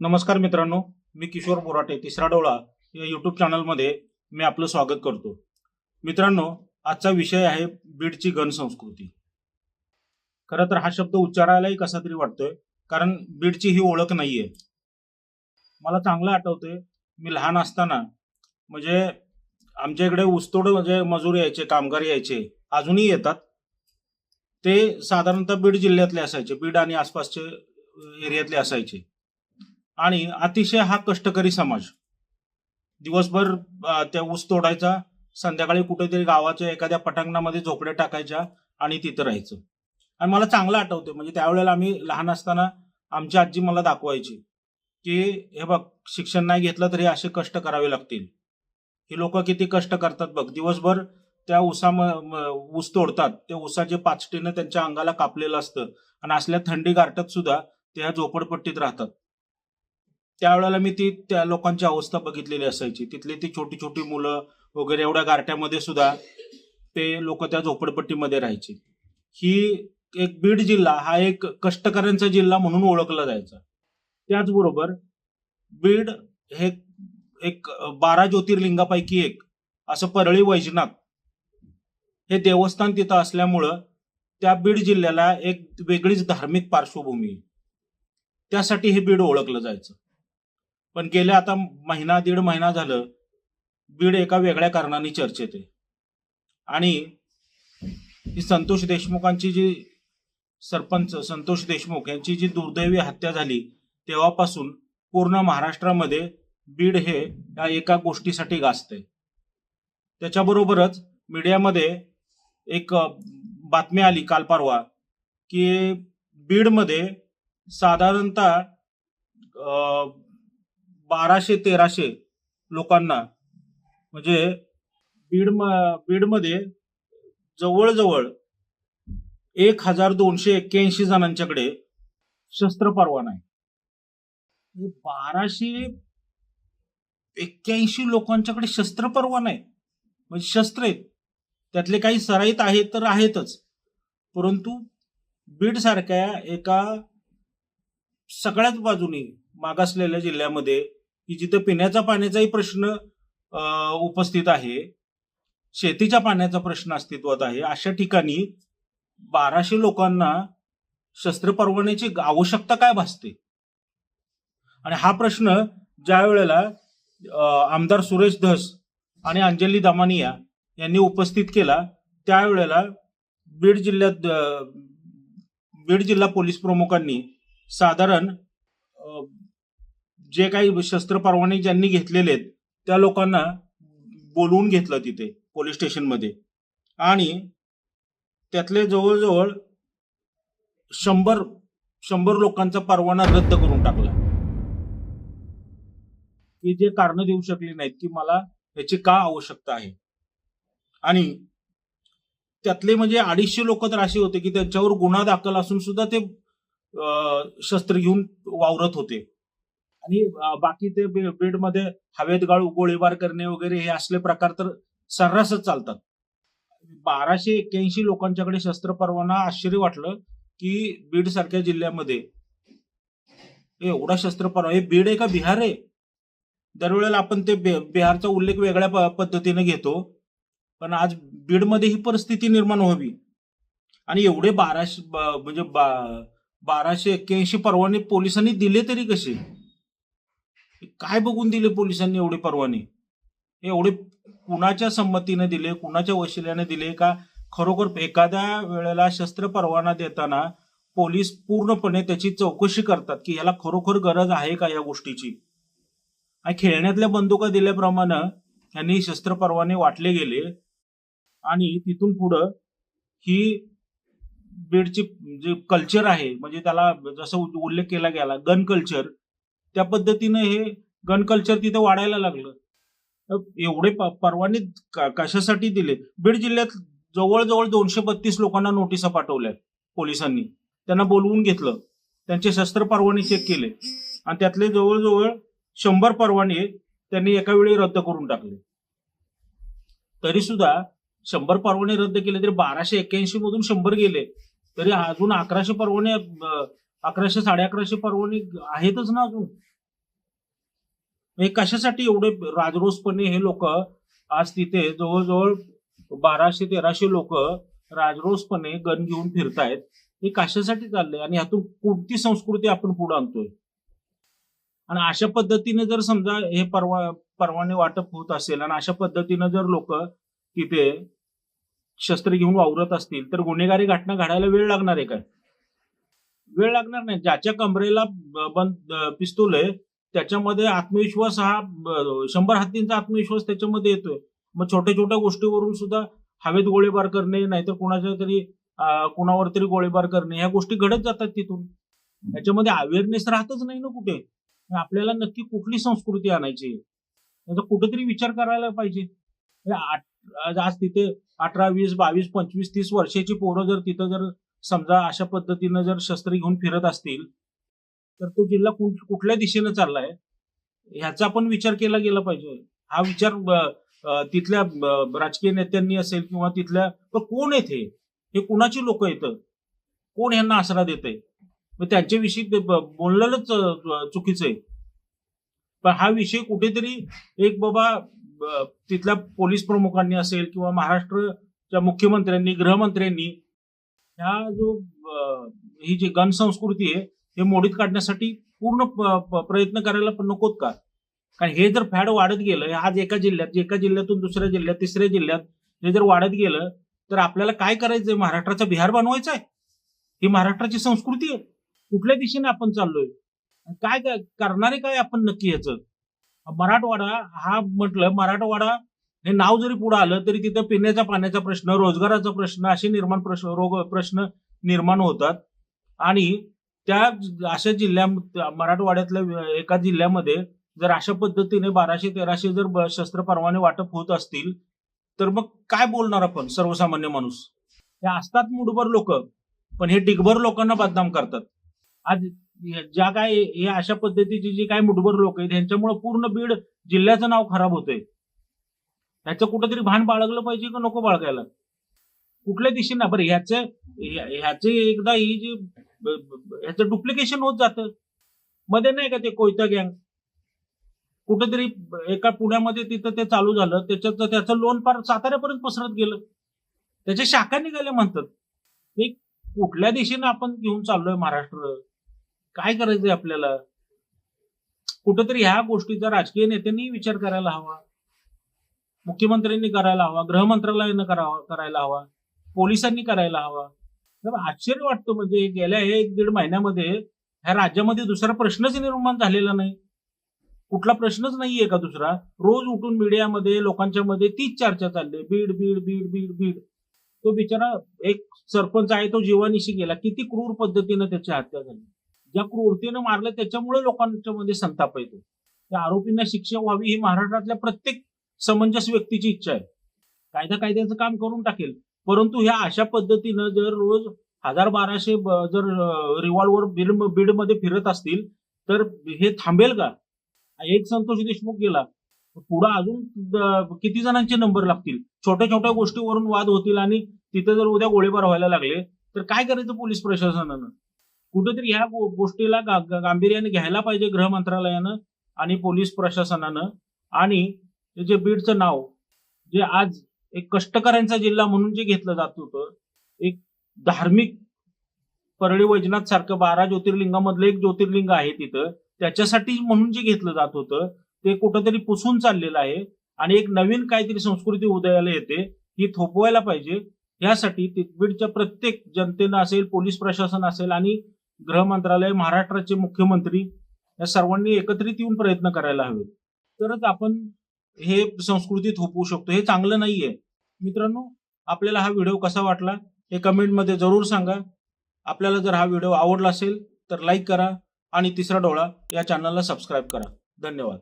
नमस्कार मित्रांनो मी किशोर बोराटे तिसरा डोळा या युट्यूब चॅनलमध्ये मी आपलं स्वागत करतो. मित्रांनो आजचा विषय आहे बीडची गण संस्कृती खरं तर हा शब्द उच्चारायलाही कसा तरी वाटतोय कारण बीडची ही ओळख नाहीये. मला चांगलं आठवतंय मी लहान असताना म्हणजे आमच्या इकडे ऊसतोड म्हणजे मजूर यायचे कामगार यायचे अजूनही येतात. ते साधारणतः बीड जिल्ह्यातले असायचे बीड आणि आसपासचे एरियातले असायचे. आणि अतिशय हा कष्टकरी समाज. दिवसभर त्या ऊस तोडायचा संध्याकाळी कुठेतरी गावाच्या एखाद्या पटांगणामध्ये झोपड्या टाकायच्या आणि तिथं राहायचं. आणि मला चांगलं आठवतं म्हणजे त्यावेळेला आम्ही लहान असताना आमची आजी मला दाखवायची की हे बघ शिक्षण नाही घेतलं तरी असे कष्ट करावे लागतील. ही लोक किती कष्ट करतात बघ. दिवसभर त्या उसा ऊस तोडतात. ते ऊसाचे पाचटीनं त्यांच्या अंगाला कापलेलं असतं आणि असल्या थंडी गारठ्यात सुद्धा ते ह्या झोपडपट्टीत राहतात. त्यावेळेला मी ती त्या लोकांची अवस्था बघितलेली असायची. तिथली ती छोटी छोटी मुलं वगैरे एवढ्या गारट्यामध्ये सुद्धा ते लोक त्या झोपडपट्टीमध्ये राहायचे. ही एक बीड जिल्हा हा एक कष्टकऱ्यांचा जिल्हा म्हणून ओळखला जायचा. त्याचबरोबर बीड हे एक बारा ज्योतिर्लिंगापैकी एक असं परळी वैजनाथ हे देवस्थान तिथं असल्यामुळं त्या बीड जिल्ह्याला एक वेगळीच धार्मिक पार्श्वभूमी त्यासाठी हे बीड ओळखलं जायचं. पण गेल्या आता महिना दीड महिना झालं बीड एका वेगळ्या कारणाने चर्चेत आहे. आणि ही संतोष देशमुखांची जी सरपंच संतोष देशमुख यांची जी दुर्दैवी हत्या झाली तेव्हापासून पूर्ण महाराष्ट्रामध्ये बीड हे या एका गोष्टीसाठी गाजतंय. त्याच्याबरोबरच मीडियामध्ये एक बातमी आली काल परवा की बीडमध्ये साधारणतः बाराशे तेराशे लोकांना म्हणजे बीड बीडमध्ये जवळजवळ एक हजार दोनशे एक्क्याऐंशी जणांच्याकडे शस्त्र परवाना आहे बाराशे एक्क्याऐंशी लोकांच्याकडे शस्त्र परवाना आहे. म्हणजे शस्त्र आहेत. त्यातले काही सराईत आहेत तर आहेतच. परंतु बीड सारख्या एका सगळ्याच बाजूनी मागासलेल्या जिल्ह्यामध्ये की जिथे पिण्याच्या पाण्याचाही प्रश्न उपस्थित आहे शेतीच्या पाण्याचा प्रश्न अस्तित्वात आहे अशा ठिकाणी बाराशे लोकांना शस्त्र परवान्याची आवश्यकता काय भासते? आणि हा प्रश्न ज्या वेळेला आमदार सुरेश धस आणि अंजली दमानिया यांनी उपस्थित केला त्यावेळेला बीड जिल्ह्यात बीड जिल्हा पोलीस प्रमुखांनी साधारण जे काही शस्त्र परवाने ज्यांनी घेतलेले आहेत त्या लोकांना बोलवून घेतलं तिथे पोलीस स्टेशनमध्ये. आणि त्यातले जवळजवळ शंभर शंभर लोकांचा परवाना रद्द करून टाकला. की जे कारण देऊ शकली नाहीत की मला याची का आवश्यकता आहे? आणि त्यातले म्हणजे अडीचशे लोक तर असे होते की त्यांच्यावर गुन्हा दाखल असून सुद्धा ते शस्त्र घेऊन वावरत होते. आणि बाकी ते बे- हवेत गाळू गोळीबार करणे वगैरे हे असले प्रकार तर सर्रासच चालतात. बाराशे एक्क्याऐंशी लोकांच्याकडे शस्त्र परवाना आश्चर्य वाटलं की बीड सारख्या जिल्ह्यामध्ये हे एवढा शस्त्र परवा हे बीड आहे का बिहार आहे? दरवेळेला आपण ते बिहारचा उल्लेख वेगळ्या पद्धतीने घेतो. पण आज बीडमध्ये ही परिस्थिती निर्माण व्हावी. आणि एवढे बाराशे म्हणजे बाराशे एक्क्याऐंशी परवाने पोलिसांनी दिले तरी कसे? काय बघून दिले पोलिसांनी एवढे परवाने? हे एवढे कुणाच्या संमतीने दिले कुणाच्या वशिल्याने दिले का? खरोखर एखाद्या वेळेला शस्त्र परवाना देताना पोलीस पूर्णपणे त्याची चौकशी करतात की याला खरोखर गरज आहे का या गोष्टीची? आणि खेळण्यातल्या बंदुका दिल्याप्रमाणे यांनी शस्त्र परवाने वाटले गेले आणि तिथून पुढं ही बीडची जे कल्चर आहे म्हणजे त्याला जसं उल्लेख केला गेला गन कल्चर त्या पद्धतीनं हे गन कल्चर तिथं वाढायला लागलं. एवढे परवाने कशासाठी दिले? बीड जिल्ह्यात जवळजवळ दोनशे बत्तीस लोकांना नोटिसा पाठवल्या पोलिसांनी. त्यांना बोलवून घेतलं. त्यांचे शस्त्र परवाने चेक केले. आणि त्यातले जवळजवळ शंभर परवाने त्यांनी एका वेळी रद्द करून टाकले. तरी सुद्धा शंभर परवाने रद्द केले तरी बाराशे एक्क्याऐंशी मधून शंभर गेले. तरी अजून अकराशे परवाने अकराशे साडे अकराशे परवाने आहेतच ना अजून? हे कशासाठी एवढे राजरोसपणे हे लोक आज तिथे जवळजवळ बाराशे तेराशे लोक राजरोसपणे गन घेऊन फिरतायत हे कशासाठी चाललंय? आणि ह्यातून कोणती संस्कृती आपण पुढे आणतोय? आणि अशा पद्धतीने जर समजा हे परवा परवाने वाटप होत असेल आणि अशा पद्धतीनं जर लोक तिथे शस्त्र घेऊन वावरत असतील तर गुन्हेगारी घटना घडायला वेळ लागणार आहे काय? वेळ लागणार नाही. ज्याच्या कमरेला बंद पिस्तूल आहे त्याच्यामध्ये आत्मविश्वास हा शंभर हत्तींचा आत्मविश्वास त्याच्यामध्ये येतोय. मग छोट्या छोट्या गोष्टीवरून सुद्धा हवेत गोळीबार करणे नाहीतर कुणाच्या तरी कोणावर कुणावर तरी गोळीबार करणे ह्या गोष्टी घडत जातात तिथून. याच्यामध्ये अवेअरनेस राहतच नाही ना कुठे? आपल्याला नक्की कुठली संस्कृती आणायची याचा कुठेतरी विचार करायला पाहिजे. म्हणजे आठ- आज तिथे अठरा वीस बावीस पंचवीस तीस वर्षाची पोरं जर तिथं जर समजा अशा पद्धतीनं जर शस्त्र घेऊन फिरत असतील तर तो जिल्हा कुठ- कुठल्या दिशेनं चाललाय? ह्याचा पण विचार केला गेला पाहिजे. हा विचार तिथल्या राजकीय नेत्यांनी असेल किंवा तिथल्या पण कोण येते हे कुणाची लोक येतं? कोण ह्यांना आसरा देत आहे मग त्यांच्याविषयी बोललेलंच चुकीचं आहे. पण हा विषय कुठेतरी एक बाबा तिथल्या पोलीस प्रमुखांनी असेल किंवा महाराष्ट्रच्या मुख्यमंत्र्यांनी गृहमंत्र्यांनी ह्या जो ही जी गण संस्कृती आहे हे मोडीत काढण्यासाठी पूर्ण प्रयत्न करायला पण नकोत का? कारण हे जर फॅड वाढत गेलं आज एका जिल्ह्यात एका जिल्ह्यातून दुसऱ्या जिल्ह्यात तिसऱ्या जिल्ह्यात हे जर वाढत गेलं तर आपल्याला काय करायचंय? महाराष्ट्राचा बिहार बनवायचा आहे ही महाराष्ट्राची संस्कृती आहे. कुठल्या दिशेने आपण चाललोय? काय काय करणारे काय आपण नक्की याचं? मराठवाडा हा म्हटलं मराठवाडा हे नाव जरी पुढे आलं तरी तिथं पिण्याच्या पाण्याचा प्रश्न रोजगाराचा प्रश्न असे निर्माण प्रश्न रोग प्रश्न निर्माण होतात. आणि त्या अशा जिल्ह्या मराठवाड्यातल्या एका जिल्ह्यामध्ये जर अशा पद्धतीने बाराशे तेराशे जर शस्त्र परवाने वाटप होत असतील तर मग काय बोलणार आपण सर्वसामान्य माणूस? हे असतात मुठभर लोक पण हे डिगभर लोकांना बदनाम करतात. आज ज्या काय हे अशा पद्धतीची जी काय मुठभर लोक आहेत ह्यांच्यामुळे पूर्ण बीड जिल्ह्याचं नाव खराब होतंय. ह्याचं कुठंतरी भान बाळगलं पाहिजे का नको बाळगायला? कुठल्या दिशेनं? बरं ह्याचं ह्याचे एकदा ही जी ह्याचं डुप्लिकेशन होत जातं. मध्ये नाही का ते कोयता गँग? कुठेतरी एका पुण्यामध्ये तिथं ते चालू झालं. त्याच्यात त्याचं लोन फार साताऱ्यापर्यंत पसरत गेलं. त्याच्या शाखा निघाल्या म्हणतात. ते कुठल्या दिशेनं आपण घेऊन चाललोय महाराष्ट्र? काय करायचंय आपल्याला? कुठेतरी ह्या गोष्टीचा राजकीय नेत्यांनी विचार करायला हवा. मुख्यमंत्र्यांनी करायला हवा गृहमंत्रालयानं करावा करायला हवा पोलिसांनी करायला हवा. आश्चर्य वाटतं म्हणजे गेल्या हे एक दीड महिन्यामध्ये ह्या राज्यामध्ये दुसरा प्रश्नच निर्माण झालेला नाही. कुठला प्रश्नच नाहीये का दुसरा? रोज उठून मीडियामध्ये लोकांच्या मध्ये तीच चर्चा चालली बीड बीड बीड बीड बीड तो बिचारा एक सरपंच आहे तो जीवानिशी गेला. किती क्रूर पद्धतीनं त्याची हत्या झाली. ज्या क्रूरतेनं मारलं त्याच्यामुळे लोकांच्या मध्ये संताप येतो. त्या आरोपींना शिक्षा व्हावी ही महाराष्ट्रातल्या प्रत्येक समंजस व्यक्तीची इच्छा आहे. कायदा कायद्याचं काम करून टाकेल. परंतु ह्या अशा पद्धतीनं जर रोज हजार बाराशे जर रिव्हॉल्वर बीड बीडमध्ये फिरत असतील तर हे थांबेल का? एक संतोष देशमुख गेला. पुढे अजून किती जणांचे नंबर लागतील? छोट्या छोट्या गोष्टीवरून वाद होतील आणि तिथे जर उद्या गोळीबार व्हायला लागले तर काय करायचं पोलीस प्रशासनानं? कुठेतरी ह्या गोष्टीला गांभीर्याने घ्यायला पाहिजे गृह मंत्रालयानं आणि पोलीस प्रशासनानं. आणि हे जे बीडचं नाव जे आज एक कष्टकऱ्यांचा जिल्हा म्हणून जे घेतलं जात होतं एक धार्मिक परळी वैजनाथ सारखं बारा ज्योतिर्लिंगामधलं एक ज्योतिर्लिंग आहे तिथं. त्याच्यासाठी म्हणून जे घेतलं जात होतं ते कुठंतरी पुसून चाललेलं आहे. आणि एक नवीन काहीतरी संस्कृती उदयाला येते ही थोपवायला पाहिजे. यासाठी बीडच्या प्रत्येक जनतेनं असेल पोलीस प्रशासन असेल आणि गृह मंत्रालय महाराष्ट्राचे मुख्यमंत्री या सर्वांनी एकत्रित येऊन प्रयत्न करायला हवे तरच आपण हे संस्कृती थोपवू शकतो. हे चांगलं नाहीये. मित्रांनो आपल्याला हा व्हिडिओ कसा वाटला हे कमेंटमध्ये जरूर सांगा. आपल्याला जर हा व्हिडिओ आवडला असेल तर लाईक करा आणि तिसरा डोळा या चॅनलला सबस्क्राईब करा. धन्यवाद.